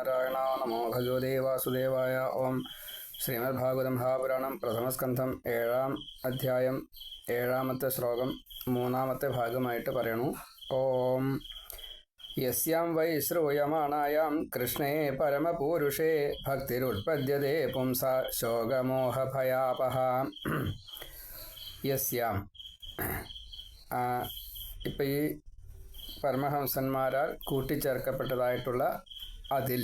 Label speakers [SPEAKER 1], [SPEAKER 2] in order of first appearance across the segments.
[SPEAKER 1] നാരായണ നമോ ഭഗവതേ വാസുദേവായ ഓം ശ്രീമദ് ഭാഗവതം മഹാപുരാണം പ്രഥമസ്കന്ധം ഏഴാം അധ്യായം ഏഴാമത്തെ ശ്ലോകം മൂന്നാമത്തെ ഭാഗമായിട്ട് പറയണു. ഓം യസ്യാം വൈ ശ്രൂയമാണായാം കൃഷ്ണേ പരമപൂരുഷേ ഭക്തിരുത്പദ്യതേ പുംസ ശോകമോഹഭയാപഹ. യസ്യാം ഇപ്പം ഈ പരമഹംസന്മാരാൽ കൂട്ടിച്ചേർക്കപ്പെട്ടതായിട്ടുള്ള അതിൽ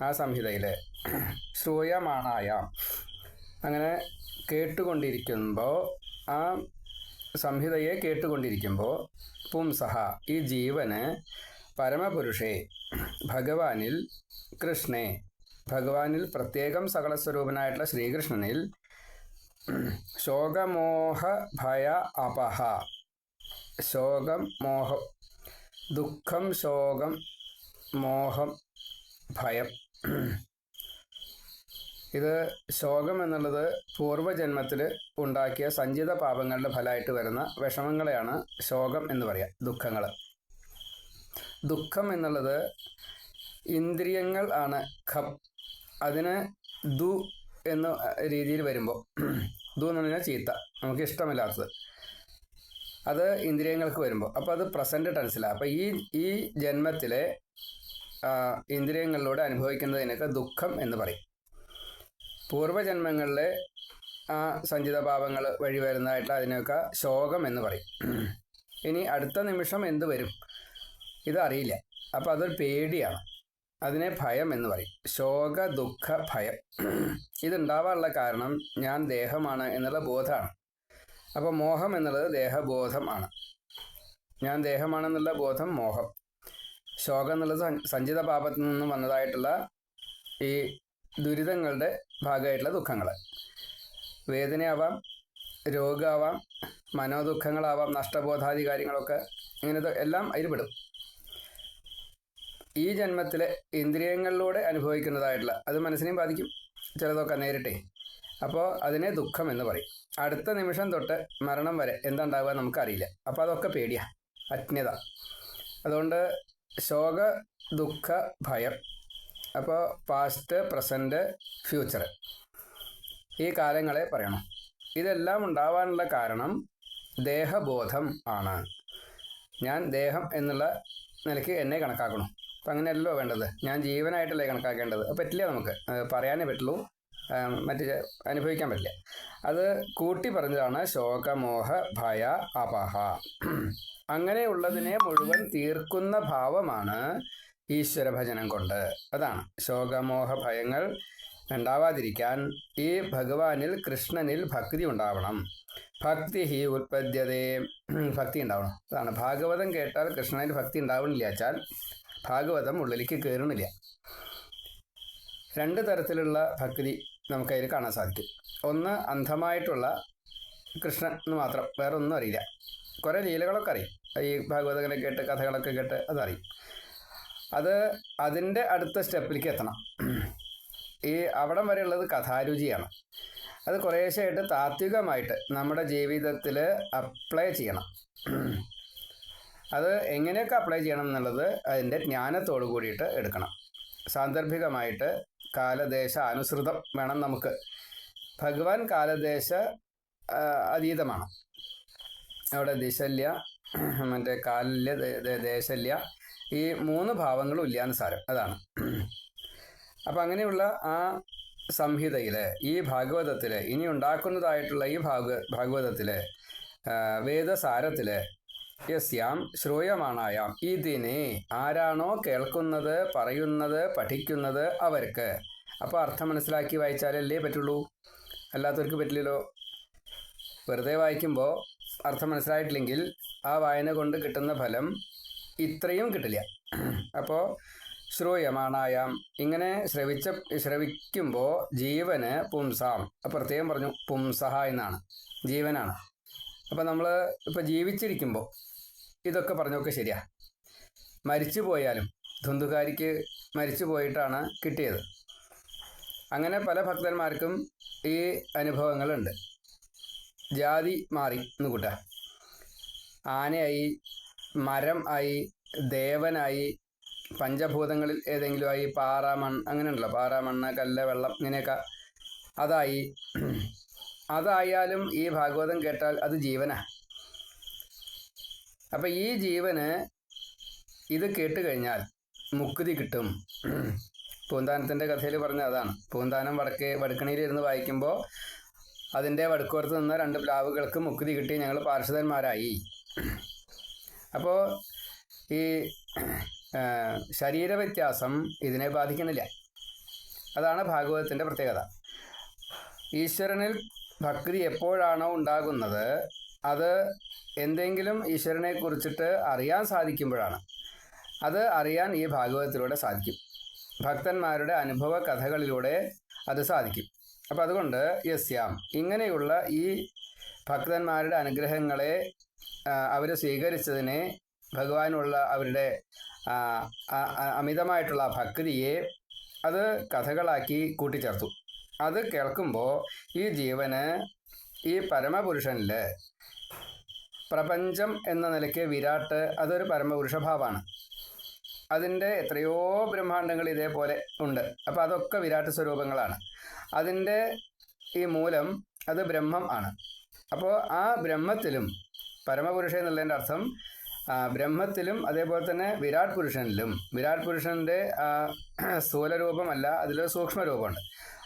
[SPEAKER 1] ആ സംഹിതയിലെ ശ്രൂയമാണായ. അങ്ങനെ കേട്ടുകൊണ്ടിരിക്കുമ്പോൾ ആ സംഹിതയെ കേട്ടുകൊണ്ടിരിക്കുമ്പോൾ പുംസഹ ഈ ജീവന് പരമപുരുഷേ ഭഗവാനിൽ കൃഷ്ണേ ഭഗവാനിൽ പ്രത്യേകം സകലസ്വരൂപനായിട്ടുള്ള ശ്രീകൃഷ്ണനിൽ ശോകമോഹ ഭയ അപഹ ശോകം മോഹം ദുഃഖം ശോകം മോഹം ഭയം. ഇത് ശോകം എന്നുള്ളത് പൂർവജന്മത്തിൽ ഉണ്ടാക്കിയ സഞ്ചിത പാപങ്ങളുടെ ഫലമായിട്ട് വരുന്ന വിഷമങ്ങളെയാണ് ശോകം എന്ന് പറയുക ദുഃഖങ്ങൾ. ദുഃഖം എന്നുള്ളത് ഇന്ദ്രിയങ്ങൾ ആണ് ഖം. അതിന് ദു എന്ന രീതിയിൽ വരുമ്പോൾ ദു എന്ന് പറഞ്ഞാൽ ചീത്ത നമുക്ക് ഇഷ്ടമില്ലാത്തത്. അത് ഇന്ദ്രിയങ്ങൾക്ക് വരുമ്പോൾ അപ്പോൾ അത് പ്രസന്റ് ടെൻസിലാണ് അപ്പോൾ ഈ ഈ ജന്മത്തിലെ ഇന്ദ്രിയങ്ങളിലൂടെ അനുഭവിക്കുന്നതിനൊക്കെ ദുഃഖം എന്ന് പറയും. പൂർവജന്മങ്ങളിലെ ആ സഞ്ചിത പാപങ്ങൾ വഴി വരുന്നതായിട്ട് അതിനൊക്കെ ശോകം എന്ന് പറയും. ഇനി അടുത്ത നിമിഷം എന്ത് വരും? ഇതറിയില്ല അപ്പോൾ അതൊരു പേടിയാണ്. അതിനെ ഭയം എന്ന് പറയും. ശോക ദുഃഖ ഭയം. ഇതുണ്ടാവാനുള്ള കാരണം ഞാൻ ദേഹമാണ് എന്നുള്ള ബോധമാണ്. അപ്പോൾ മോഹം എന്നുള്ളത് ദേഹബോധം ആണ്. ഞാൻ ദേഹമാണെന്നുള്ള ബോധം മോഹം. ശോകം എന്നുള്ളത് സഞ്ച- സഞ്ചിത പാപത്തിൽ നിന്നും വന്നതായിട്ടുള്ള ഈ ദുരിതങ്ങളുടെ ഭാഗമായിട്ടുള്ള ദുഃഖങ്ങൾ. വേദനയാവാം രോഗമാവാം മനോദുഃഖങ്ങളാവാം നഷ്ടബോധാദി കാര്യങ്ങളൊക്കെ ഇങ്ങനത്തെ എല്ലാം അതിൽപ്പെടും ഈ ജന്മത്തിലെ ഇന്ദ്രിയങ്ങളിലൂടെ അനുഭവിക്കുന്നതായിട്ടുള്ള അത് മനസ്സിനെയും ബാധിക്കും ചിലതൊക്കെ നേരിട്ടേ. അപ്പോൾ അതിനെ ദുഃഖം എന്ന് പറയും. അടുത്ത നിമിഷം തൊട്ട് മരണം വരെ എന്താ ഉണ്ടാവുക നമുക്കറിയില്ല. അപ്പോൾ അതൊക്കെ പേടിയാണ് അജ്ഞത. അതുകൊണ്ട് ശോക ദുഃഖ ഭയം. അപ്പോൾ പാസ്റ്റ് പ്രസന്റ് ഫ്യൂച്ചർ ഈ കാലങ്ങളെ പറയണം. ഇതെല്ലാം ഉണ്ടാവാനുള്ള കാരണം ദേഹബോധം ആണ്. ഞാൻ ദേഹം എന്നുള്ള നിലയ്ക്ക് എന്നെ കണക്കാക്കണം. അപ്പം അങ്ങനെയല്ലോ വേണ്ടത്. ഞാൻ ജീവനായിട്ടല്ലേ കണക്കാക്കേണ്ടത്. പറ്റില്ല നമുക്ക്. പറയാനേ പറ്റുള്ളൂ. മറ്റ് അനുഭവിക്കാൻ പറ്റില്ല. അത് കൂട്ടി പറഞ്ഞതാണ് ശോകമോഹ ഭയ അപഹ. അങ്ങനെയുള്ളതിനെ മുഴുവൻ തീർക്കുന്ന ഭാവമാണ് ഈശ്വര ഭജനം കൊണ്ട്. അതാണ് ശോകമോഹ ഭയങ്ങൾ ഉണ്ടാവാതിരിക്കാൻ ഈ ഭഗവാനിൽ കൃഷ്ണനിൽ ഭക്തി ഉണ്ടാവണം. ഭക്തി ഹി ഉൽപ്പദ്യതേ ഭക്തി ഉണ്ടാവണം. അതാണ് ഭാഗവതം കേട്ടാൽ കൃഷ്ണനിൽ ഭക്തി ഉണ്ടാവണില്ല വെച്ചാൽ ഭാഗവതം ഉള്ളിലേക്ക് കയറണില്ല. രണ്ട് തരത്തിലുള്ള ഭക്തി നമുക്കതിൽ കാണാൻ സാധിക്കും. ഒന്ന് അന്ധമായിട്ടുള്ള കൃഷ്ണൻ എന്ന് മാത്രം വേറെ ഒന്നും അറിയില്ല. കുറേ ലീലകളൊക്കെ അറിയും. ഈ ഭാഗവതങ്ങനെ കേട്ട് കഥകളൊക്കെ കേട്ട് അതറിയും. അത് അതിന്റെ അടുത്ത സ്റ്റെപ്പിലേക്ക് എത്തണം. ഈ അവിടം വരെയുള്ളത് കഥാരുചിയാണ്. അത് കുറേശ്ശായിട്ട് താത്വികമായിട്ട് നമ്മുടെ ജീവിതത്തിൽ അപ്ലൈ ചെയ്യണം. അത് എങ്ങനെയൊക്കെ അപ്ലൈ ചെയ്യണം എന്നുള്ളത് അതിന്റെ ജ്ഞാനത്തോടു കൂടിയിട്ട് എടുക്കണം. സാന്ദർഭികമായിട്ട് കാലദേശ അനുസൃതം വേണം നമുക്ക്. ഭഗവാൻ കാലദേശ അതീതമാണ്. അവിടെ ദിശല്യ മറ്റേ കാലല്യ ദേശല്യ ഈ മൂന്ന് ഭാവങ്ങളും ഇല്ലാന്ന് സാരം. അതാണ്. അപ്പം അങ്ങനെയുള്ള ആ സംഹിതയിൽ ഈ ഭാഗവതത്തിൽ ഇനി ഉണ്ടാക്കുന്നതായിട്ടുള്ള ഈ ഭാഗ ഭാഗവതത്തിൽ വേദസാരത്തിൽ യസ്യാം ശ്രൂയമാണായാം. ഇതിനെ ആരാണോ കേൾക്കുന്നത് പറയുന്നത് പഠിക്കുന്നത് അവർക്ക്. അപ്പോൾ അർത്ഥം മനസ്സിലാക്കി വായിച്ചാലല്ലേ പറ്റുള്ളൂ? അല്ലാത്തവർക്ക് പറ്റില്ലല്ലോ. വെറുതെ വായിക്കുമ്പോൾ അർത്ഥം മനസ്സിലായിട്ടില്ലെങ്കിൽ ആ വായന കൊണ്ട് കിട്ടുന്ന ഫലം ഇത്രയും കിട്ടില്ല. അപ്പോൾ ശ്രൂയമാണായാം. ഇങ്ങനെ ശ്രവിച്ച ശ്രവിക്കുമ്പോൾ ജീവന് പുംസാം. പ്രത്യേകം പറഞ്ഞു. പുംസഹ എന്നാണ്. ജീവനാണ്. അപ്പോൾ നമ്മൾ ഇപ്പോൾ ജീവിച്ചിരിക്കുമ്പോൾ ഇതൊക്കെ പറഞ്ഞൊക്കെ ശരിയാ. മരിച്ചു പോയാലും ധുന്തുകാരിക്ക് മരിച്ചു പോയിട്ടാണ് കിട്ടിയത്. അങ്ങനെ പല ഭക്തന്മാർക്കും ഈ അനുഭവങ്ങളുണ്ട്. ജാതി മാറി എന്ന് കൂട്ട. ആനയായി മരം ആയി ദേവനായി പഞ്ചഭൂതങ്ങളിൽ ഏതെങ്കിലും ആയി പാറ മണ്ണ് അങ്ങനെയുണ്ടല്ലോ. പാറ മണ്ണ് കല്ല് വെള്ളം ഇങ്ങനെയൊക്കെ അതായി. അതായാലും ഈ ഭാഗവതം കേട്ടാൽ അത് ജീവനാ. അപ്പം ഈ ജീവന് ഇത് കേട്ട് കഴിഞ്ഞാൽ മുക്തി കിട്ടും. പൂന്താനത്തിന്റെ കഥയിൽ പറഞ്ഞ അതാണ്. പൂന്താനം വടക്കേ വടക്കണിയിലിരുന്ന് വായിക്കുമ്പോൾ അതിന്റെ വടക്കോർത്ത് നിന്ന രണ്ട് പ്ലാവുകൾക്ക് മുക്തി കിട്ടി. ഞങ്ങൾ പാർശ്വതന്മാരായി. അപ്പോൾ ഈ ശരീരവ്യത്യാസം ഇതിനെ ബാധിക്കുന്നില്ല അതാണ് ഭാഗവതത്തിന്റെ പ്രത്യേകത. ഈശ്വരനിൽ ഭക്തി എപ്പോഴാണോ ഉണ്ടാകുന്നത് അത് എന്തെങ്കിലും ഈശ്വരനെ കുറിച്ചിട്ട് അറിയാൻ സാധിക്കുമ്പോഴാണ്. അത് അറിയാൻ ഈ ഭാഗവതത്തിലൂടെ സാധിക്കും. ഭക്തന്മാരുടെ അനുഭവ കഥകളിലൂടെ അത് സാധിക്കും. അപ്പം അതുകൊണ്ട് യസ്യാം ഇങ്ങനെയുള്ള ഈ ഭക്തന്മാരുടെ അനുഗ്രഹങ്ങളെ അവർ സ്വീകരിച്ചതിനെ ഭഗവാനുള്ള അവരുടെ അമിതമായിട്ടുള്ള ഭക്തിയെ അത് കഥകളാക്കി കൂട്ടിച്ചേർത്തു. അത് കേൾക്കുമ്പോൾ ഈ ജീവന് ഈ പരമപുരുഷനിൽ പ്രപഞ്ചം എന്ന നിലയ്ക്ക് വിരാട്ട് അതൊരു പരമപുരുഷഭാവമാണ് അതിന്റെ എത്രയോ ബ്രഹ്മാണ്ടങ്ങൾ ഇതേപോലെ ഉണ്ട്. അപ്പോൾ അതൊക്കെ വിരാട്ട് സ്വരൂപങ്ങളാണ്. അതിന്റെ ഈ മൂലം അത് ബ്രഹ്മം ആണ്. അപ്പോൾ ആ ബ്രഹ്മത്തിലും പരമപുരുഷ എന്നുള്ളതിന്റെ അർത്ഥം ബ്രഹ്മത്തിലും അതേപോലെ തന്നെ വിരാട് പുരുഷനിലും വിരാട് പുരുഷന്റെ സ്ഥൂലരൂപമല്ല അതിലൊരു സൂക്ഷ്മരൂപമുണ്ട്.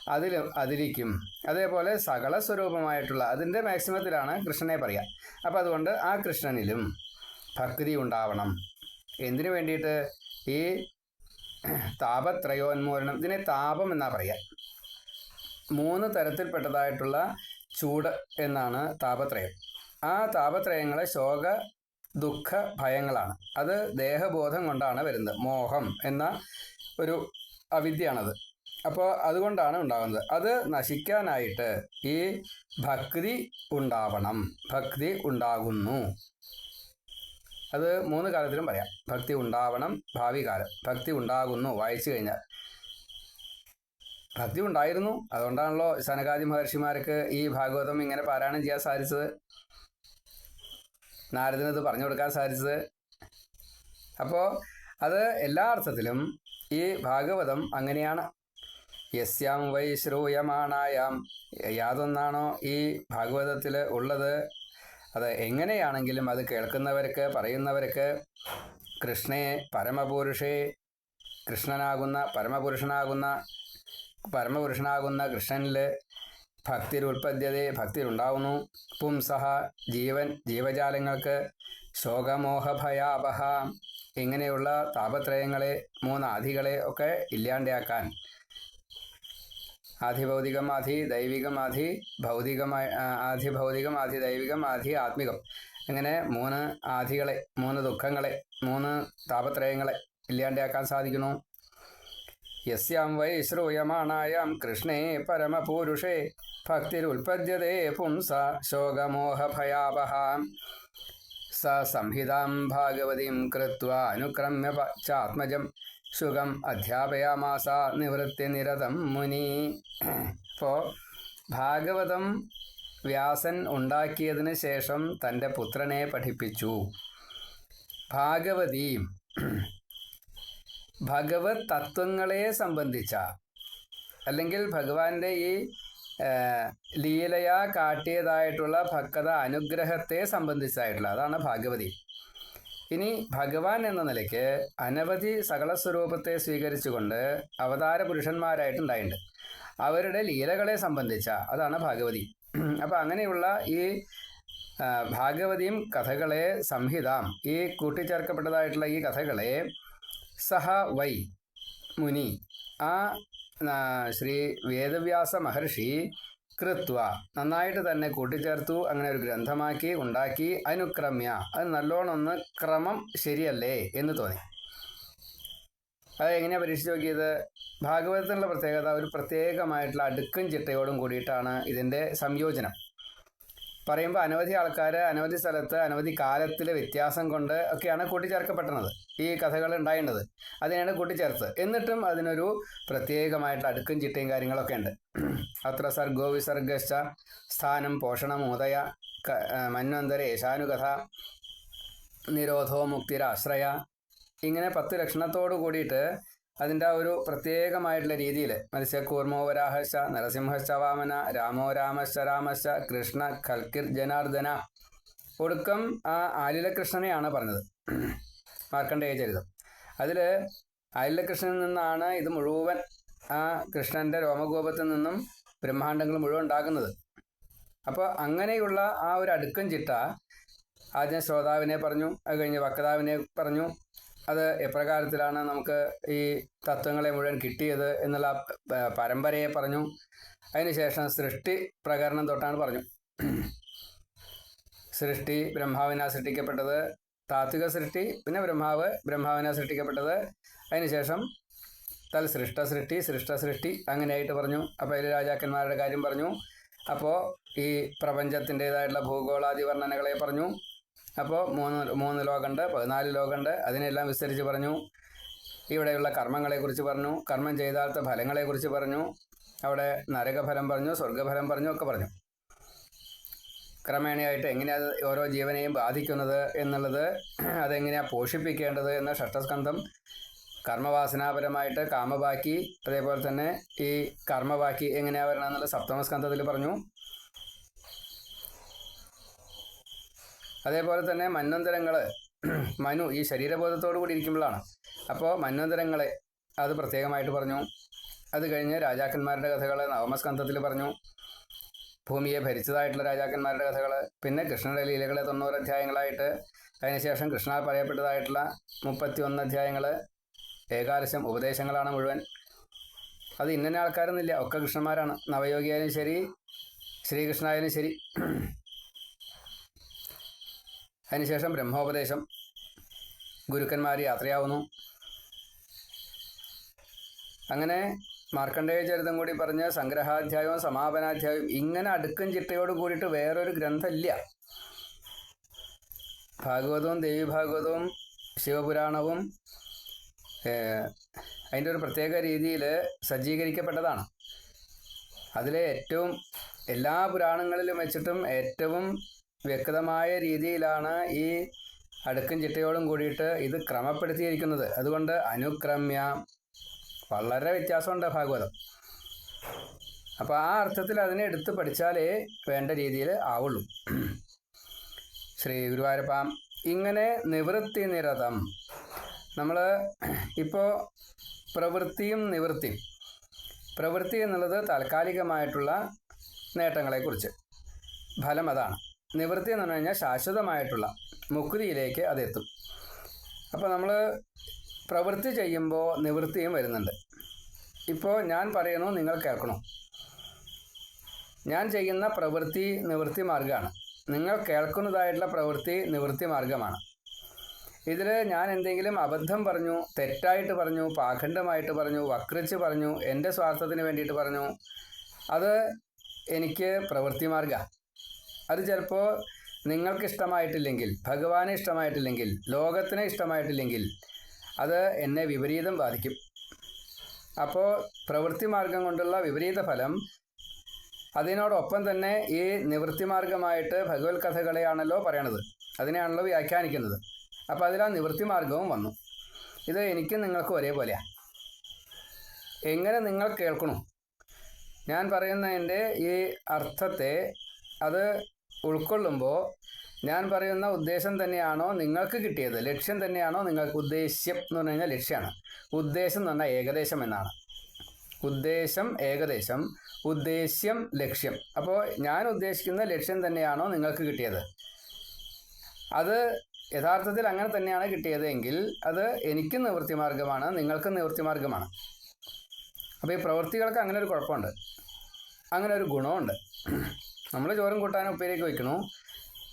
[SPEAKER 1] അതിലും അതിരിക്കും. അതേപോലെ സകല സ്വരൂപമായിട്ടുള്ള അതിന്റെ മാക്സിമത്തിലാണ് കൃഷ്ണനെ പറയുക. അപ്പോൾ അതുകൊണ്ട് ആ കൃഷ്ണനിലും ഭക്തി ഉണ്ടാവണം. എന്തിനു വേണ്ടിയിട്ട്? ഈ താപത്രയോന്മൂലനം ഇതിനെ താപം എന്നാ പറയുക. മൂന്ന് തരത്തിൽപ്പെട്ടതായിട്ടുള്ള ചൂട് എന്നാണ് താപത്രയം. ആ താപത്രയങ്ങളെ ശോക ദുഃഖ ഭയങ്ങളാണ്. അത് ദേഹബോധം കൊണ്ടാണ് വരുന്നത്. മോഹം എന്ന ഒരു അവിദ്യയാണത്. അപ്പോൾ അതുകൊണ്ടാണ് ഉണ്ടാകുന്നത്. അത് നശിക്കാനായിട്ട് ഈ ഭക്തി ഉണ്ടാവണം. ഭക്തി ഉണ്ടാകുന്നു. അത് മൂന്ന് കാലത്തിലും പറയാം. ഭക്തി ഉണ്ടാവണം ഭാവി കാലം. ഭക്തി ഉണ്ടാകുന്നു വായിച്ചു കഴിഞ്ഞാൽ. ഭക്തി ഉണ്ടായിരുന്നു. അതുകൊണ്ടാണല്ലോ സനകാദി മഹർഷിമാർക്ക് ഈ ഭാഗവതം ഇങ്ങനെ പാരായണം ചെയ്യാൻ സാധിച്ചത്. നാരദിന് ഇത് പറഞ്ഞു കൊടുക്കാൻ സാധിച്ചത്. അപ്പോൾ അത് എല്ലാ അർത്ഥത്തിലും ഈ ഭാഗവതം അങ്ങനെയാണ് യസ്യാം വൈ ശ്രൂയമാണായാം. യാതൊന്നാണോ ഈ ഭാഗവതത്തിൽ ഉള്ളത്? അത് എങ്ങനെയാണെങ്കിലും അത് കേൾക്കുന്നവർക്ക് പറയുന്നവർക്ക് കൃഷ്ണയെ പരമപുരുഷേ കൃഷ്ണനാകുന്ന പരമപുരുഷനാകുന്ന പരമപുരുഷനാകുന്ന കൃഷ്ണനിൽ ഭക്തിരുൽപ്പദ്യതയെ ഭക്തിരുണ്ടാവുന്നു. പുംസഹ ജീവൻ ജീവജാലങ്ങൾക്ക് ശോകമോഹഭയാപഹ. ഇങ്ങനെയുള്ള താപത്രയങ്ങളെ മൂന്നാധികളെ ഒക്കെ ഇല്ലാണ്ടാക്കാൻ ആധിഭൗതികം ആധി ദൈവികം ആധി ഭൗതികമായ ആ, ആധി ഭൗതികം ആധി ദൈവികം ആധി ആത്മികം. അങ്ങനെ മൂന്ന് ആധികളെ മൂന്ന് ദുഃഖങ്ങളെ മൂന്ന് താപത്രയങ്ങളെ ഇല്ലാണ്ടാക്കാൻ സാധിക്കുന്നു. യസ്യാം വൈ ശ്രൂയമാണായാം കൃഷ്ണേ പരമപൂരുഷേ ഭക്തിരുൽപദ്യതേ പുംസ ശോകമോഹഭയാവഹ സ സംഹിതാം ഭാഗവതീം കൃത്വാനുക്രമ്യ ചാത്മജം സുഖം അധ്യാപയാമാസ നിവൃത്തി നിരതം മുനി. ഇപ്പോൾ ഭാഗവതം വ്യാസൻ ഉണ്ടാക്കിയതിന് ശേഷം തന്റെ പുത്രനെ പഠിപ്പിച്ചു. ഭാഗവതി ഭഗവത് തത്വങ്ങളെ സംബന്ധിച്ച അല്ലെങ്കിൽ ഭഗവാന്റെ ഈ ലീലയാ കാട്ടിയതായിട്ടുള്ള ഭക്തത അനുഗ്രഹത്തെ സംബന്ധിച്ചായിട്ടുള്ള അതാണ് ഭാഗവതി. ഇനി ഭഗവാൻ എന്ന നിലയ്ക്ക് അനവധി സകല സ്വരൂപത്തെ സ്വീകരിച്ചുകൊണ്ട് അവതാര പുരുഷന്മാരായിട്ടുണ്ടായിട്ടുണ്ട്. അവരുടെ ലീലകളെ സംബന്ധിച്ച അതാണ് ഭാഗവതി. അപ്പം അങ്ങനെയുള്ള ഈ ഭാഗവതിയും കഥകളെ സംഹിതാം ഈ കൂട്ടിച്ചേർക്കപ്പെട്ടതായിട്ടുള്ള ഈ കഥകളെ സഹ വൈ മുനി ആ, ശ്രീ വേദവ്യാസ മഹർഷി കൃത്വ നന്നായിട്ട് തന്നെ കൂട്ടിച്ചേർത്തു അങ്ങനെ ഒരു ഗ്രന്ഥമാക്കി ഉണ്ടാക്കി അനുക്രമ്യ. അത് നല്ലോണം ഒന്ന് ക്രമം ശരിയല്ലേ എന്ന് തോന്നി. അത് എങ്ങനെയാണ് പരീക്ഷിച്ച് നോക്കിയത്? ഭാഗവതത്തിനുള്ള പ്രത്യേകത ഒരു പ്രത്യേകമായിട്ടുള്ള അടുക്കും ചിട്ടയോടും കൂടിയിട്ടാണ് ഇതിന്റെ സംയോജനം. പറയുമ്പോൾ അനവധി ആൾക്കാർ അനവധി സ്ഥലത്ത് അനവധി കാലത്തിലെ വ്യത്യാസം കൊണ്ട് ഒക്കെയാണ് കൂട്ടിച്ചേർക്കപ്പെട്ടത്. ഈ കഥകൾ ഉണ്ടായേണ്ടത്. അതിനെയാണ് കൂട്ടിച്ചേർത്ത് എന്നിട്ടും അതിനൊരു പ്രത്യേകമായിട്ട് അടുക്കും ചിട്ടയും കാര്യങ്ങളൊക്കെ ഉണ്ട്. അത്ര സർഗോ വിസർഗശ്ച സ്ഥാനം പോഷണം ഉദയ മന്വന്തര യേശാനുകഥ നിരോധോ മുക്തിരാശ്രയ ഇങ്ങനെ പത്ത് ലക്ഷണത്തോട് കൂടിയിട്ട് അതിന്റെ ആ ഒരു പ്രത്യേകമായിട്ടുള്ള രീതിയിൽ മത്സ്യകൂർമോ വരാഹശ നരസിംഹശ വാമന രാമോ രാമശ രാമശ കൃഷ്ണ കൽക്കിർ ജനാർദ്ദന. ഒടുക്കം ആ ആലിലകൃഷ്ണനെയാണ് പറഞ്ഞത്. മാർക്കണ്ഡേയ ചരിതം. അതിൽ ആലിലകൃഷ്ണനിൽ നിന്നാണ് ഇത് മുഴുവൻ ആ കൃഷ്ണന്റെ രോമകോപത്തിൽ നിന്നും ബ്രഹ്മാണ്ടങ്ങൾ മുഴുവൻ ഉണ്ടാക്കുന്നത് അപ്പോൾ അങ്ങനെയുള്ള ആ ഒരു അടുക്കം ചിട്ട ആദ്യം ശ്രോതാവിനെ പറഞ്ഞു അത് കഴിഞ്ഞ് വക്താവിനെ പറഞ്ഞു അത് എപ്രകാരത്തിലാണ് നമുക്ക് ഈ തത്വങ്ങളെ മുഴുവൻ കിട്ടിയത് എന്നുള്ള പരമ്പരയെ പറഞ്ഞു. അതിനുശേഷം സൃഷ്ടി പ്രകരണം തൊട്ടാണ് പറഞ്ഞു. സൃഷ്ടി ബ്രഹ്മാവിനാ സൃഷ്ടിക്കപ്പെട്ടത് താത്വിക സൃഷ്ടി പിന്നെ ബ്രഹ്മാവ് ബ്രഹ്മാവിനാ സൃഷ്ടിക്കപ്പെട്ടത് അതിനുശേഷം തൽ സൃഷ്ട സൃഷ്ടി സൃഷ്ട സൃഷ്ടി അങ്ങനെയായിട്ട് പറഞ്ഞു. അപ്പോൾ അതിൽ രാജാക്കന്മാരുടെ കാര്യം പറഞ്ഞു. അപ്പോൾ ഈ പ്രപഞ്ചത്തിന്റെതായിട്ടുള്ള ഭൂഗോളാദി വർണനകളെ പറഞ്ഞു. അപ്പോൾ മൂന്ന് മൂന്ന് ലോകമുണ്ട് പതിനാല് ലോകമുണ്ട് അതിനെല്ലാം വിസ്തരിച്ച് പറഞ്ഞു. ഇവിടെയുള്ള കർമ്മങ്ങളെക്കുറിച്ച് പറഞ്ഞു. കർമ്മം ചെയ്താത്ത ഫലങ്ങളെക്കുറിച്ച് പറഞ്ഞു. അവിടെ നരകഫലം പറഞ്ഞു സ്വർഗഫലം പറഞ്ഞു ഒക്കെ പറഞ്ഞു. ക്രമേണയായിട്ട് എങ്ങനെയാണ് ഓരോ ജീവനെയും ബാധിക്കുന്നത് എന്നുള്ളത് അതെങ്ങനെയാണ് പോഷിപ്പിക്കേണ്ടത് എന്ന ഷഷ്ടസ്കന്ധം കർമ്മവാസനാപരമായിട്ട് കാമബാക്കി അതേപോലെ തന്നെ ഈ കർമ്മബാക്കി എങ്ങനെയാണ് വരണം എന്നുള്ള സപ്തമസ്കന്ധത്തിൽ പറഞ്ഞു. അതേപോലെ തന്നെ മന്വന്തരങ്ങൾ മനു ഈ ശരീരബോധത്തോടു കൂടി ഇരിക്കുമ്പോഴാണ്. അപ്പോൾ മന്വന്തരങ്ങളെ അത് പ്രത്യേകമായിട്ട് പറഞ്ഞു. അത് കഴിഞ്ഞ് രാജാക്കന്മാരുടെ കഥകൾ നവമസ്കന്ധത്തിൽ പറഞ്ഞു. ഭൂമിയെ ഭരിച്ചതായിട്ടുള്ള രാജാക്കന്മാരുടെ കഥകൾ പിന്നെ കൃഷ്ണന്റെ ലീലകളെ തൊണ്ണൂറ് അധ്യായങ്ങളായിട്ട് അതിനുശേഷം കൃഷ്ണ പറയപ്പെട്ടതായിട്ടുള്ള മുപ്പത്തി ഒന്ന് അധ്യായങ്ങൾ ഏകാദശം ഉപദേശങ്ങളാണ് മുഴുവൻ. അത് ഇന്ന ആൾക്കാരൊന്നുമില്ല ഒക്കെ കൃഷ്ണന്മാരാണ്. നവയോഗിയായാലും ശരി ശ്രീകൃഷ്ണായാലും ശരി. അതിനുശേഷം ബ്രഹ്മോപദേശം. ഗുരുക്കന്മാർ യാത്രയാവുന്നു. അങ്ങനെ മാർക്കണ്ഡേയ ചരിതം കൂടി പറഞ്ഞ സംഗ്രഹാധ്യായവും സമാപനാധ്യായവും ഇങ്ങനെ അടുക്കും ചിട്ടയോട് കൂടിയിട്ട് വേറൊരു ഗ്രന്ഥമില്ല. ഭാഗവതവും ദേവി ഭാഗവതവും ശിവപുരാണവും അതിന്റെ ഒരു പ്രത്യേക രീതിയിൽ സജ്ജീകരിക്കപ്പെട്ടതാണ്. അതിലെ ഏറ്റവും എല്ലാ പുരാണങ്ങളിലും വെച്ചിട്ടും ഏറ്റവും വ്യക്തമായ രീതിയിലാണ് ഈ അടുക്കും ചിട്ടയോടും കൂടിയിട്ട് ഇത് ക്രമപ്പെടുത്തിയിരിക്കുന്നത്. അതുകൊണ്ട് അനുക്രമ്യ. വളരെ വ്യത്യാസമുണ്ട് ഭാഗവതം. അപ്പോൾ ആ അർത്ഥത്തിൽ അതിനെ എടുത്ത് പഠിച്ചാലേ വേണ്ട രീതിയിൽ ആവുള്ളൂ. ശ്രീ ഗുരുവായൂരപ്പ ഇങ്ങനെ നിവൃത്തി നിരതം. നമ്മൾ ഇപ്പോൾ പ്രവൃത്തിയും നിവൃത്തിയും. പ്രവൃത്തി എന്നുള്ളത് താൽക്കാലികമായിട്ടുള്ള നേട്ടങ്ങളെക്കുറിച്ച്. ഫലം അതാണ്. നിവൃത്തി എന്ന് പറഞ്ഞു കഴിഞ്ഞാൽ ശാശ്വതമായിട്ടുള്ള മുക്തിയിലേക്ക് അതെത്തും. അപ്പോൾ നമ്മൾ പ്രവൃത്തി ചെയ്യുമ്പോൾ നിവൃത്തിയും വരുന്നുണ്ട്. ഇപ്പോൾ ഞാൻ പറയുന്നു നിങ്ങൾ കേൾക്കണം? ഞാൻ ചെയ്യുന്ന പ്രവൃത്തി നിവൃത്തി മാർഗമാണ് നിങ്ങൾ കേൾക്കുന്നതായിട്ടുള്ള പ്രവൃത്തി നിവൃത്തി മാർഗമാണ്. ഇതിൽ ഞാൻ എന്തെങ്കിലും അബദ്ധം പറഞ്ഞു തെറ്റായിട്ട് പറഞ്ഞു പാഖണ്ഡമായിട്ട് പറഞ്ഞു വക്രിച്ച് പറഞ്ഞു എന്റെ സ്വാർത്ഥത്തിന് വേണ്ടിയിട്ട് പറഞ്ഞു അത് എനിക്ക് പ്രവൃത്തി മാർഗമാണ് അത് ചിലപ്പോൾ നിങ്ങൾക്ക് ഇഷ്ടമായിട്ടില്ലെങ്കിൽ ഭഗവാന് ഇഷ്ടമായിട്ടില്ലെങ്കിൽ ലോകത്തിന് ഇഷ്ടമായിട്ടില്ലെങ്കിൽ അത് എന്നെ വിപരീതം ബാധിക്കും. അപ്പോൾ പ്രവൃത്തി മാർഗം കൊണ്ടുള്ള വിപരീത ഫലം അതിനോടൊപ്പം തന്നെ ഈ നിവൃത്തി മാർഗമായിട്ട് ഭഗവത് കഥകളെയാണല്ലോ പറയണത്. അതിനെയാണല്ലോ വ്യാഖ്യാനിക്കുന്നത്. അപ്പോൾ അതിൽ ആ നിവൃത്തി മാർഗവും വന്നു. ഇത് എനിക്കും നിങ്ങൾക്കും ഒരേപോലെയാണ് എങ്ങനെ നിങ്ങൾ കേൾക്കണു? ഞാൻ പറയുന്നതിന്റെ ഈ അർത്ഥത്തെ അത് ഉൾക്കൊള്ളുമ്പോൾ ഞാൻ പറയുന്ന ഉദ്ദേശം തന്നെയാണോ നിങ്ങൾക്ക് കിട്ടിയത്? ലക്ഷ്യം തന്നെയാണോ നിങ്ങൾക്ക്? ഉദ്ദേശ്യം എന്ന് പറഞ്ഞു കഴിഞ്ഞാൽ ലക്ഷ്യമാണ് ഉദ്ദേശം എന്ന് പറഞ്ഞാൽ ഏകദേശം എന്നാണ്. ഉദ്ദേശം ഏകദേശം ഉദ്ദേശ്യം ലക്ഷ്യം. അപ്പോൾ ഞാൻ ഉദ്ദേശിക്കുന്ന ലക്ഷ്യം തന്നെയാണോ നിങ്ങൾക്ക് കിട്ടിയത്? അത് യഥാർത്ഥത്തിൽ അങ്ങനെ തന്നെയാണ് കിട്ടിയതെങ്കിൽ അത് എനിക്ക് നിവൃത്തി മാർഗമാണ് നിങ്ങൾക്കും നിവൃത്തി മാർഗമാണ്. അപ്പോൾ ഈ പ്രവൃത്തികൾക്ക് അങ്ങനെ ഒരു കുഴപ്പമുണ്ട്. അങ്ങനെ ഒരു ഗുണമുണ്ട്. നമ്മൾ ചോറും കൂട്ടാനും ഉപ്പേരിയൊക്കെ വയ്ക്കണു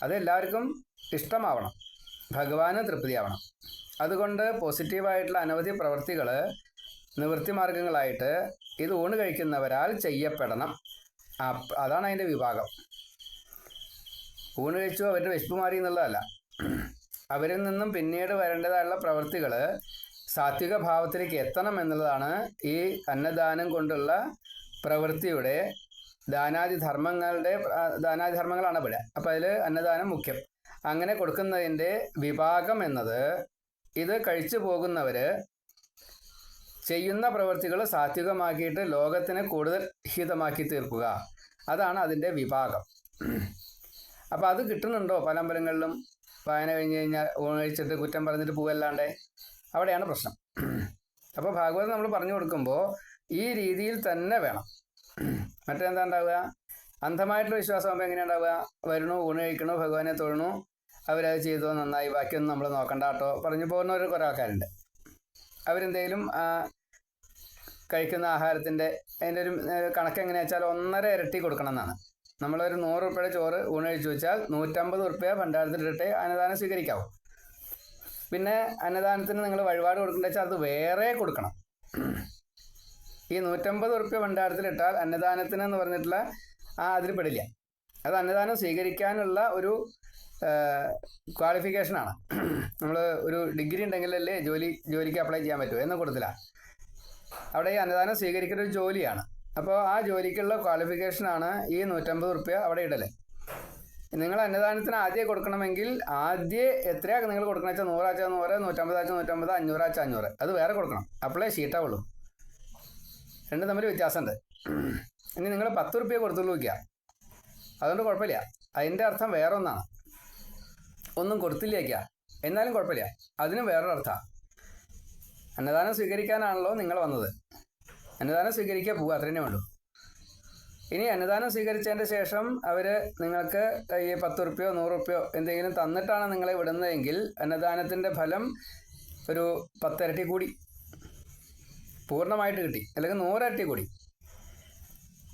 [SPEAKER 1] അത് എല്ലാവർക്കും ഇഷ്ടമാവണം. ഭഗവാന് തൃപ്തിയാവണം. അതുകൊണ്ട് പോസിറ്റീവായിട്ടുള്ള അനവധി പ്രവൃത്തികൾ നിവൃത്തി മാർഗങ്ങളായിട്ട് ഇത് ഊണ് കഴിക്കുന്നവരാൽ ചെയ്യപ്പെടണം. അതാണ് അതിന്റെ വിഭാഗം. ഊണ് കഴിച്ചു അവരുടെ വിശപ്പ് മാറി എന്നുള്ളതല്ല. അവരിൽ നിന്നും പിന്നീട് വരേണ്ടതായുള്ള പ്രവൃത്തികൾ സാത്വിക ഭാവത്തിലേക്ക് എത്തണം എന്നുള്ളതാണ് ഈ അന്നദാനം കൊണ്ടുള്ള പ്രവൃത്തിയുടെ ദാനാദി ധർമ്മങ്ങളുടെ ദാനാദി ധർമ്മങ്ങളാണ് ഇവിടെ. അപ്പോൾ അതിൽ അന്നദാനം മുഖ്യം. അങ്ങനെ കൊടുക്കുന്നതിന്റെ വിഭാഗം എന്നത് ഇത് കഴിച്ചു പോകുന്നവർ ചെയ്യുന്ന പ്രവൃത്തികൾ സാത്വികമാക്കിയിട്ട് ലോകത്തിന് കൂടുതൽ ഹിതമാക്കി തീർക്കുക. അതാണ് അതിന്റെ വിഭാഗം. അപ്പോൾ അത് കിട്ടുന്നുണ്ടോ പല അമ്പലങ്ങളിലും വായന കഴിഞ്ഞ് കഴിഞ്ഞാൽ ഊണഴിച്ചിട്ട് കുറ്റം പറഞ്ഞിട്ട് പോവല്ലാണ്ട്? അവിടെയാണ് പ്രശ്നം. അപ്പോൾ ഭാഗവതം നമ്മൾ പറഞ്ഞു കൊടുക്കുമ്പോൾ ഈ രീതിയിൽ തന്നെ വേണം. മറ്റെന്താ ഉണ്ടാവുക അന്ധമായിട്ടുള്ള വിശ്വാസമാകുമ്പോൾ എങ്ങനെ ഉണ്ടാവുക വരുന്നു ഊണ് കഴിക്കണു ഭഗവാനെ തൊഴണു അവരത് ചെയ്തോ നന്നായി. ബാക്കിയൊന്നും നമ്മൾ നോക്കണ്ട കേട്ടോ പറഞ്ഞു പോകുന്നവർ കുറേ ആൾക്കാരുണ്ട്. അവരെന്തെങ്കിലും കഴിക്കുന്ന ആഹാരത്തിന്റെ അതിന്റെ ഒരു കണക്ക് എങ്ങനെയാ വെച്ചാൽ ഒന്നര ഇരട്ടി കൊടുക്കണം എന്നാണ് നമ്മളൊരു നൂറ് ഉറുപ്പ്യയുടെ ചോറ് ഊണ് കഴിച്ചു വെച്ചാൽ നൂറ്റമ്പത് ഉറുപ്പ്യ ഭണ്ഡാരത്തിലിട്ടേ അന്നദാനം സ്വീകരിക്കാവും. പിന്നെ അന്നദാനത്തിന് നിങ്ങൾ വഴിപാട് കൊടുക്കേണ്ട വെച്ചാൽ അത് വേറെ കൊടുക്കണം. ഈ നൂറ്റമ്പത് ഉറുപ്പ്യ ഭണ്ഡാരത്തിലിട്ടാൽ അന്നദാനത്തിന് എന്ന് പറഞ്ഞിട്ടുള്ള ആ അതിൽ പെടില്ല. അത് അന്നദാനം സ്വീകരിക്കാനുള്ള ഒരു ക്വാളിഫിക്കേഷനാണ് നമ്മൾ ഒരു ഡിഗ്രി ഉണ്ടെങ്കിലല്ലേ ജോലി ജോലിക്ക് അപ്ലൈ ചെയ്യാൻ പറ്റുമോ എന്ന കൊടുത്തില്ല. അവിടെ ഈ അന്നദാനം സ്വീകരിക്കുന്ന ഒരു ജോലിയാണ്. അപ്പോൾ ആ ജോലിക്കുള്ള ക്വാളിഫിക്കേഷനാണ് ഈ നൂറ്റമ്പത് ഉറുപ്പ്യ അവിടെ ഇടൽ. നിങ്ങൾ അന്നദാനത്തിന് ആദ്യം കൊടുക്കണമെങ്കിൽ ആദ്യം എത്രയാണ് നിങ്ങൾ കൊടുക്കണമെന്ന് വെച്ചാൽ നൂറാച്ച നൂറ് നൂറ്റമ്പതാച്ചാൽ നൂറ്റമ്പത് അഞ്ഞൂറാച്ചാൽ അഞ്ഞൂറ്. അത് വേറെ കൊടുക്കണം. അപ്പോഴേ ഷീട്ടാവുള്ളൂ രണ്ടും തമ്മിൽ വ്യത്യാസമുണ്ട്. ഇനി നിങ്ങൾ പത്ത് റുപ്യ കൊടുത്തുള്ളൂ വയ്ക്കുക. അതുകൊണ്ട് കുഴപ്പമില്ല. അതിന്റെ അർത്ഥം വേറെ ഒന്നാണ് ഒന്നും കൊടുത്തില്ല വയ്ക്കുക. എന്നാലും കുഴപ്പമില്ല. അതിനും വേറൊരു അർത്ഥമാണ് അന്നദാനം സ്വീകരിക്കാനാണല്ലോ നിങ്ങൾ വന്നത്. അന്നദാനം സ്വീകരിക്കുക പോവുക അത്രേ ഉള്ളൂ. ഇനി അന്നദാനം സ്വീകരിച്ചതിന്റെ ശേഷം അവർ നിങ്ങൾക്ക് ഈ പത്ത് റുപ്യോ നൂറ് റുപ്യോ എന്തെങ്കിലും തന്നിട്ടാണ് നിങ്ങളെ വിടുന്നതെങ്കിൽ അന്നദാനത്തിന്റെ ഫലം ഒരു പത്തിരട്ടി കൂടി. പൂർണമായിട്ട് കിട്ടി. അല്ലെങ്കിൽ നൂറരട്ടി കൂടി.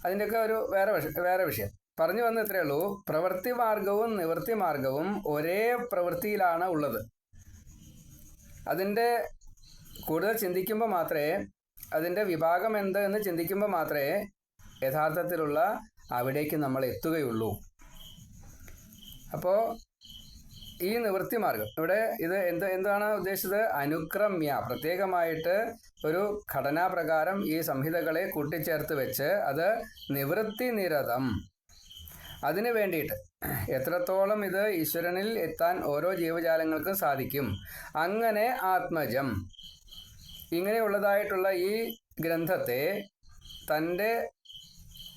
[SPEAKER 1] അതിന്റെയൊക്കെ ഒരു വേറെ വേറെ വിഷയം. പറഞ്ഞു വന്ന ഇത്രയേ ഉള്ളൂ. പ്രവൃത്തി മാർഗവും നിവൃത്തി മാർഗവും ഒരേ പ്രവൃത്തിയിലാണ് ഉള്ളത്. അതിന്റെ കൂടുതൽ ചിന്തിക്കുമ്പോൾ മാത്രമേ അതിന്റെ വിഭാഗം എന്ത് എന്ന് ചിന്തിക്കുമ്പോൾ മാത്രമേ യഥാർത്ഥത്തിലുള്ള അവിടേക്ക് നമ്മൾ എത്തുകയുള്ളൂ. അപ്പോൾ ഈ നിവൃത്തി മാർഗം ഇവിടെ ഇത് എന്ത് എന്താണ് ഉദ്ദേശിച്ചത്? അനുക്രമ്യ പ്രത്യേകമായിട്ട് ഒരു ഘടനാപ്രകാരം ഈ സംഹിതകളെ കൂട്ടിച്ചേർത്ത് വെച്ച് അത് നിവൃത്തി നിരതം. അതിനു വേണ്ടിയിട്ട് എത്രത്തോളം ഇത് ഈശ്വരനിൽ എത്താൻ ഓരോ ജീവജാലങ്ങൾക്കും സാധിക്കും? അങ്ങനെ ആത്മജം. ഇങ്ങനെയുള്ളതായിട്ടുള്ള ഈ ഗ്രന്ഥത്തെ തന്റെ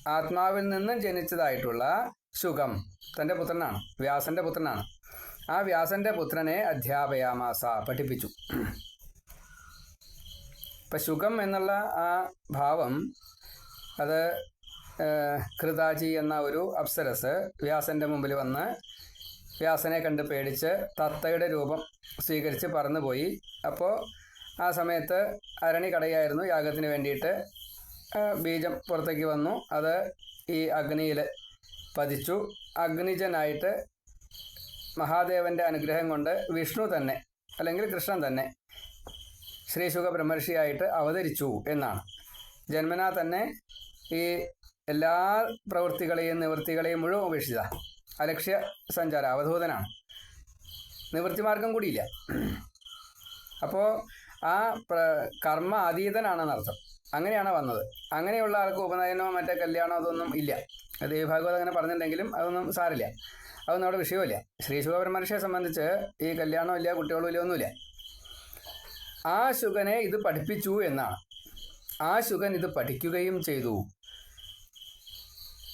[SPEAKER 1] ആത്മാവിൽ നിന്നും ജനിച്ചതായിട്ടുള്ള ശുഖം തന്റെ പുത്രനാണ് വ്യാസന്റെ പുത്രനാണ്. ആ വ്യാസന്റെ പുത്രനെ അധ്യാപയാമാസ പഠിപ്പിച്ചു. ഇപ്പം സുഖം എന്നുള്ള ആ ഭാവം അത് കൃതാജി എന്ന ഒരു അപ്സരസ് വ്യാസന്റെ മുമ്പിൽ വന്ന് വ്യാസനെ കണ്ട് പേടിച്ച് തത്തയുടെ രൂപം സ്വീകരിച്ച് പറന്നുപോയി. അപ്പോൾ ആ സമയത്ത് അരണി കടയായിരുന്നു. യാഗത്തിന് വേണ്ടിയിട്ട് ബീജം പുറത്തേക്ക് വന്നു. അത് ഈ അഗ്നിയിൽ പതിച്ചു. അഗ്നിജനായിട്ട് മഹാദേവന്റെ അനുഗ്രഹം കൊണ്ട് വിഷ്ണു തന്നെ അല്ലെങ്കിൽ കൃഷ്ണൻ തന്നെ ശ്രീശുഖ ബ്രഹ്മർഷിയായിട്ട് അവതരിച്ചു എന്നാണ്. ജന്മനാ തന്നെ ഈ എല്ലാ പ്രവൃത്തികളെയും നിവൃത്തികളെയും മുഴുവൻ ഉപേക്ഷിച്ച അലക്ഷ്യ സഞ്ചാര അവധൂതനാണ്. നിവൃത്തി മാർഗം കൂടിയില്ല. അപ്പോൾ ആ പ്ര- കർമ്മ അതീതനാണെന്നർത്ഥം അങ്ങനെയാണ് വന്നത്. അങ്ങനെയുള്ള ആൾക്ക് ഉപനയനോ മറ്റേ കല്യാണോ അതൊന്നും ഇല്ല. ദേവഭാഗവത് അങ്ങനെ പറഞ്ഞിട്ടുണ്ടെങ്കിലും അതൊന്നും സാരില്ല അതൊന്നും അവിടെ വിഷയമില്ല ശ്രീ ശുഖബ്രഹ്മർഷിയെ സംബന്ധിച്ച് ഈ കല്യാണമില്ല കുട്ടികളും ഇല്ല ഒന്നുമില്ല. ആ ശുഗനെ ഇത് പഠിപ്പിച്ചു എന്നാണ്. ആ ശുഗൻ ഇത് പഠിക്കുകയും ചെയ്തു.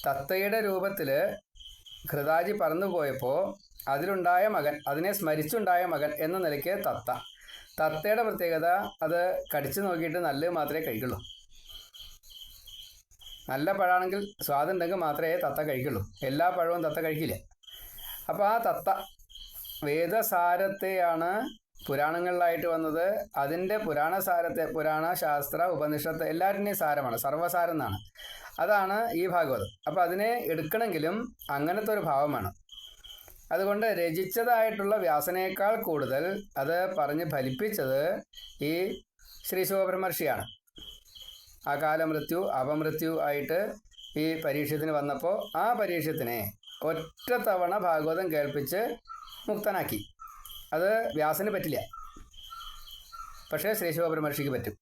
[SPEAKER 1] തത്തയുടെ രൂപത്തിൽ ഘൃതാജി പറന്നുപോയപ്പോൾ അതിലുണ്ടായ മകൻ അതിനെ സ്മരിച്ചുണ്ടായ മകൻ എന്ന നിലയ്ക്ക് തത്ത. തത്തയുടെ പ്രത്യേകത അത് കടിച്ചു നോക്കിയിട്ട് നല്ല മാത്രമേ കഴിക്കുള്ളൂ. നല്ല പഴമാണെങ്കിൽ സ്വാദുണ്ടെങ്കിൽ മാത്രമേ തത്ത കഴിക്കുള്ളൂ. എല്ലാ പഴവും തത്ത കഴിക്കില്ല. അപ്പോൾ ആ തത്ത വേദസാരത്തെയാണ് പുരാണങ്ങളിലായിട്ട് വന്നത് അതിന്റെ പുരാണ സാരത്തെ പുരാണ ശാസ്ത്ര ഉപനിഷത്ത് എല്ലാറ്റിന്റെയും സാരമാണ് സർവസാരം എന്നാണ് അതാണ് ഈ ഭാഗവതം. അപ്പോൾ അതിനെ എടുക്കണമെങ്കിലും അങ്ങനത്തെ ഒരു ഭാവമാണ്. അതുകൊണ്ട് രചിച്ചതായിട്ടുള്ള വ്യാസനേക്കാൾ കൂടുതൽ അത് പറഞ്ഞ് ഫലിപ്പിച്ചത് ഈ ശ്രീ ശിവബ്രഹ്മർഷിയാണ്. ആ കാലമൃത്യു അപമൃത്യു ആയിട്ട് ഈ പരീക്ഷത്തിന് വന്നപ്പോൾ ആ പരീക്ഷത്തിനെ ഒറ്റ തവണ ഭാഗവതം കേൾപ്പിച്ച് മുക്തനാക്കി. അത് വ്യാസന് പറ്റില്ല. പക്ഷേ ശ്രീശിവ പരമർഷിക്ക് പറ്റും.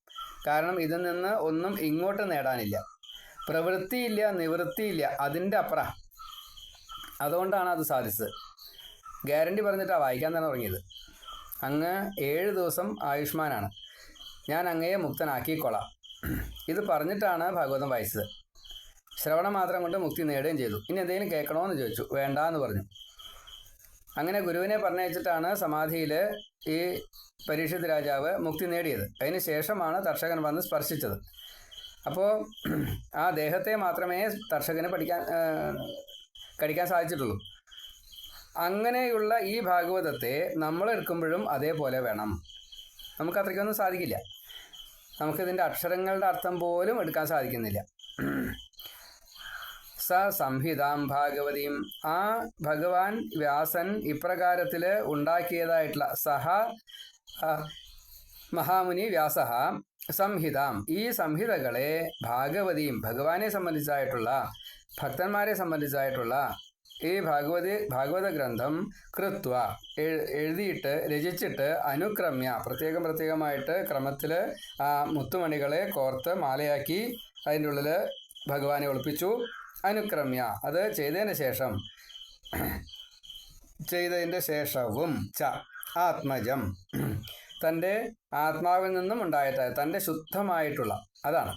[SPEAKER 1] കാരണം ഇതിൽ നിന്ന് ഒന്നും ഇങ്ങോട്ട് നേടാനില്ല. പ്രവൃത്തിയില്ല നിവൃത്തിയില്ല അതിന്റെ അപ്പുറ. അതുകൊണ്ടാണ് അത് സാധിച്ചത്. ഗ്യാരണ്ടി പറഞ്ഞിട്ടാണ് വായിക്കാൻ തന്നെ തുടങ്ങിയത്. അങ്ങ് ഏഴ് ദിവസം ആയുഷ്മാനാണ്. ഞാൻ അങ്ങയെ മുക്തനാക്കിക്കൊള്ളാം. ഇത് പറഞ്ഞിട്ടാണ് ഭാഗവതം വായിച്ചത്. ശ്രവണം മാത്രം കൊണ്ട് മുക്തി നേടുകയും ചെയ്തു. ഇനി എന്തെങ്കിലും കേൾക്കണമെന്ന് ചോദിച്ചു. വേണ്ട എന്ന് പറഞ്ഞു. അങ്ങനെ ഗുരുവിനെ പറഞ്ഞയച്ചിട്ടാണ് സമാധിയിൽ ഈ പരീക്ഷിത് രാജാവ് മുക്തി നേടിയത്. അതിന് ശേഷമാണ് തർഷകൻ വന്ന് സ്പർശിച്ചത്. അപ്പോൾ ആ ദേഹത്തെ മാത്രമേ തർഷകന് പഠിക്കാൻ കടിക്കാൻ സാധിച്ചിട്ടുള്ളൂ. അങ്ങനെയുള്ള ഈ ഭാഗവതത്തെ നമ്മൾ എടുക്കുമ്പോഴും അതേപോലെ വേണം. നമുക്ക് അത്രയ്ക്കൊന്നും സാധിക്കില്ല. നമുക്കിതിന്റെ അക്ഷരങ്ങളുടെ അർത്ഥം പോലും എടുക്കാൻ സാധിക്കുന്നില്ല. സ സംഹിതാം ഭാഗവതിയും ആ ഭഗവാൻ വ്യാസൻ ഇപ്രകാരത്തിൽ ഉണ്ടാക്കിയതായിട്ടുള്ള സഹ മഹാമുനി വ്യാസ സംഹിതാം. ഈ സംഹിതകളെ ഭാഗവതിയും ഭഗവാനെ സംബന്ധിച്ചായിട്ടുള്ള ഭക്തന്മാരെ സംബന്ധിച്ചായിട്ടുള്ള ഈ ഭാഗവതി ഭാഗവത ഗ്രന്ഥം കൃത്വ എഴുതിയിട്ട് രചിച്ചിട്ട് അനുക്രമ്യ പ്രത്യേകം പ്രത്യേകമായിട്ട് ക്രമത്തിൽ ആ മുത്തുമണികളെ കോർത്ത് മാലയാക്കി അതിന്റെ ഉള്ളിൽ ഭഗവാനെ ഒളിപ്പിച്ചു. അനുക്രമ്യ. അത് ചെയ്തതിന് ശേഷം ചെയ്തതിന്റെ ശേഷവും ച ആത്മജം. തന്റെ ആത്മാവിൽ നിന്നും ഉണ്ടായിട്ട് തന്റെ ശുദ്ധമായിട്ടുള്ള അതാണ്.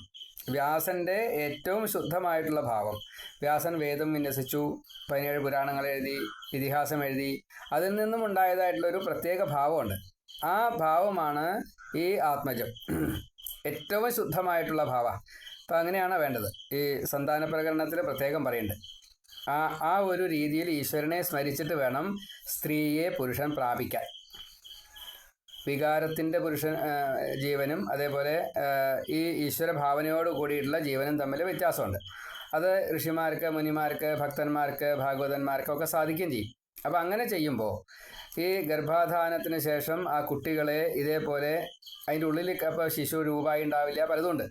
[SPEAKER 1] വ്യാസന്റെ ഏറ്റവും ശുദ്ധമായിട്ടുള്ള ഭാവം. വ്യാസൻ വേദം വിന്യസിച്ചു പതിനേഴ് പുരാണങ്ങൾ എഴുതി ഇതിഹാസം എഴുതി. അതിൽ നിന്നും ഉണ്ടായതായിട്ടുള്ള ഒരു പ്രത്യേക ഭാവമുണ്ട്. ആ ഭാവമാണ് ഈ ആത്മജം. ഏറ്റവും ശുദ്ധമായിട്ടുള്ള ഭാവ. അപ്പം അങ്ങനെയാണ് വേണ്ടത്. ഈ സന്താന പ്രകരണത്തിൽ പ്രത്യേകം പറയുന്നുണ്ട് ആ ആ ഒരു രീതിയിൽ ഈശ്വരനെ സ്മരിച്ചിട്ട് വേണം സ്ത്രീയെ പുരുഷൻ പ്രാപിക്കാൻ. വികാരത്തിന്റെ പുരുഷൻ ജീവനും അതേപോലെ ഈ ഈശ്വര ഭാവനയോട് കൂടിയിട്ടുള്ള ജീവനും തമ്മിൽ വ്യത്യാസമുണ്ട്. അത് ഋഷിമാർക്ക് മുനിമാർക്ക് ഭക്തന്മാർക്ക് ഭാഗവതന്മാർക്കൊക്കെ സാധിക്കുകയും ചെയ്യും. അപ്പം അങ്ങനെ ചെയ്യുമ്പോൾ ഈ ഗർഭാധാനത്തിന് ശേഷം ആ കുട്ടികളെ ഇതേപോലെ അതിന്റെ ഉള്ളിൽ അപ്പോൾ ശിശു രൂപമായി ഉണ്ടാവില്ല പലതുണ്ട്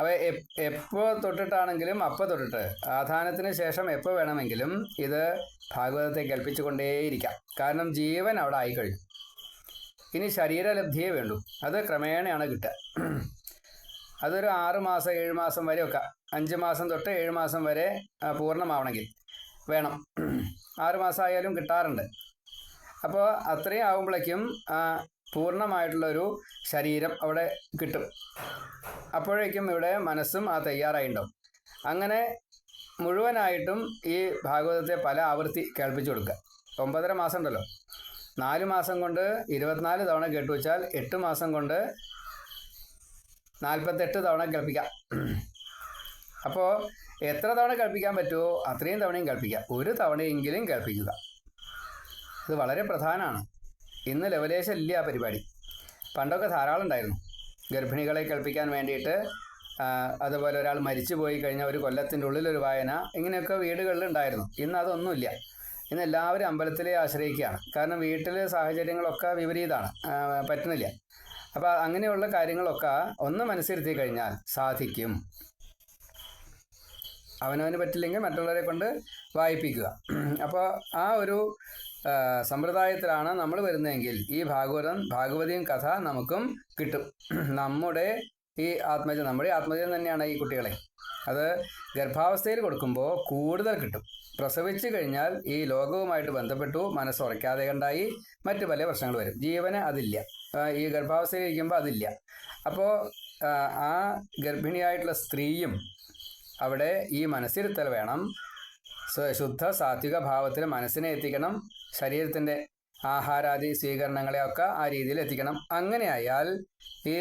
[SPEAKER 1] അപ്പോൾ എപ്പോൾ തൊട്ടിട്ടാണെങ്കിലും അപ്പോൾ തൊട്ടിട്ട്. ആധാനത്തിന് ശേഷം എപ്പോൾ വേണമെങ്കിലും ഇത് ഭാഗവതത്തെ കൽപ്പിച്ചുകൊണ്ടേയിരിക്കാം കാരണം ജീവൻ അവിടെ ആയിക്കഴിഞ്ഞു. ഇനി ശരീരലബ്ധിയേ വേണ്ടു. അത് ക്രമേണയാണ് കിട്ടുക. അതൊരു ആറ് മാസം ഏഴ് മാസം വരെ ഒക്കെ അഞ്ച് മാസം തൊട്ട് ഏഴ് മാസം വരെ പൂർണമാവണമെങ്കിൽ വേണം. ആറ് മാസം ആയാലും കിട്ടാറുണ്ട്. അപ്പോൾ അത്രയും ആകുമ്പോഴേക്കും പൂർണമായിട്ടുള്ളൊരു ശരീരം അവിടെ കിട്ടും. അപ്പോഴേക്കും ഇവിടെ മനസ്സും ആ തയ്യാറായിട്ടുണ്ടാവും അങ്ങനെ മുഴുവനായിട്ടും ഈ ഭാഗവതത്തെ പല ആവൃത്തി കേൾപ്പിച്ചു കൊടുക്കുക. ഒമ്പതര മാസം ഉണ്ടല്ലോ നാല് മാസം കൊണ്ട് ഇരുപത്തിനാല് തവണ കേട്ടു വെച്ചാൽ എട്ട് മാസം കൊണ്ട് നാൽപ്പത്തെട്ട് തവണ കേൾപ്പിക്കാം. അപ്പോൾ എത്ര തവണ കേൾപ്പിക്കാൻ പറ്റുമോ അത്രയും തവണയും കേൾപ്പിക്കാം. ഒരു തവണയെങ്കിലും കേൾപ്പിക്കുക. ഇത് വളരെ പ്രധാനമാണ്. ഇന്ന് ലെവലേഷൻ ഇല്ല ആ പരിപാടി. പണ്ടൊക്കെ ധാരാളം ഉണ്ടായിരുന്നു ഗർഭിണികളെ കേൾപ്പിക്കാൻ വേണ്ടിയിട്ട് അതുപോലെ ഒരാൾ മരിച്ചു പോയി കഴിഞ്ഞാൽ ഒരു കൊല്ലത്തിന്റെ ഉള്ളിലൊരു വായന ഇങ്ങനെയൊക്കെ വീടുകളിൽ ഉണ്ടായിരുന്നു. ഇന്ന് അതൊന്നുമില്ല ഇന്ന് എല്ലാവരും അമ്പലത്തിലെ ആശ്രയിക്കുകയാണ്. കാരണം വീട്ടിലെ സാഹചര്യങ്ങളൊക്കെ വിപരീതമാണ് പറ്റുന്നില്ല. അപ്പോൾ അങ്ങനെയുള്ള കാര്യങ്ങളൊക്കെ ഒന്ന് മനസ്സിരുത്തി കഴിഞ്ഞാൽ സാധിക്കും. അവനവന് പറ്റില്ലെങ്കിൽ മറ്റുള്ളവരെ കൊണ്ട് വായിപ്പിക്കുക. അപ്പോൾ ആ ഒരു സമ്പ്രദായത്തിലാണ് നമ്മൾ വരുന്നതെങ്കിൽ ഈ ഭാഗവതം ഭാഗവതിയും കഥ നമുക്കും കിട്ടും. നമ്മുടെ ഈ ആത്മജം നമ്മുടെ ആത്മജം തന്നെയാണ് ഈ കുട്ടികളെ. അത് ഗർഭാവസ്ഥയിൽ കൊടുക്കുമ്പോൾ കൂടുതൽ കിട്ടും. പ്രസവിച്ചു കഴിഞ്ഞാൽ ഈ ലോകവുമായിട്ട് ബന്ധപ്പെട്ടു മനസ്സ് ഉറയ്ക്കാതെ കണ്ടായി മറ്റു പല പ്രശ്നങ്ങൾ വരും. ജീവന് അതില്ല. ഈ ഗർഭാവസ്ഥയിൽ ഇരിക്കുമ്പോൾ അതില്ല. അപ്പോൾ ആ ഗർഭിണിയായിട്ടുള്ള സ്ത്രീയും അവിടെ ഈ മനസ്സിരുത്തൽ വേണം. ശുദ്ധ സാത്വിക ഭാവത്തിൽ മനസ്സിനെ എത്തിക്കണം. ശരീരത്തിന്റെ ആഹാരാദി സ്വീകരണങ്ങളെയൊക്കെ ആ രീതിയിൽ എത്തിക്കണം. അങ്ങനെയായാൽ ഈ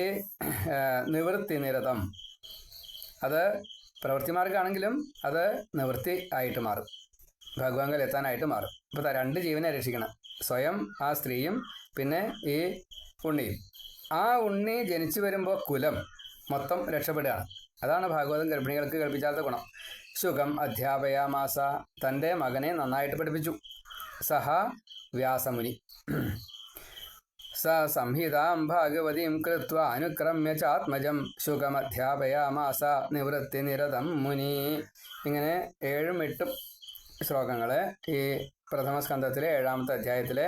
[SPEAKER 1] നിവൃത്തി നിരതം അത് പ്രവൃത്തിമാർക്കാണെങ്കിലും അത് നിവൃത്തി ആയിട്ട് മാറും. ഭഗവാങ്കൽ എത്താനായിട്ട് മാറും. ഇപ്പോൾ രണ്ട് ജീവനെ രക്ഷിക്കണം. സ്വയം ആ സ്ത്രീയും പിന്നെ ഈ ഉണ്ണിയും. ആ ഉണ്ണി ജനിച്ചു വരുമ്പോൾ കുലം മൊത്തം രക്ഷപ്പെടുകയാണ്. അതാണ് ഭാഗവതം ഗർഭിണികൾക്ക് കൽപ്പിച്ചാത്ത ഗുണം. സുഖം അധ്യാപയാമാസ. തന്റെ മകനെ നന്നായിട്ട് പഠിപ്പിച്ചു. സഹ വ്യാസമുനി. സ സംഹിതാം ഭാഗവതീം കൃത്വ അനുക്രമ്യ ചാത്മജം. സുഖമധ്യാപയാമാസ നിവൃത്തി നിരതം മുനി. ഇങ്ങനെ ഏഴും എട്ടും ശ്ലോകങ്ങൾ ഈ പ്രഥമ സ്കന്ധത്തിലെ ഏഴാമത്തെ അധ്യായത്തിലെ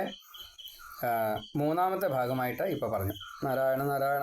[SPEAKER 1] മൂന്നാമത്തെ ഭാഗമായിട്ട് ഇപ്പോൾ പറഞ്ഞു. നാരായണ നാരായണ.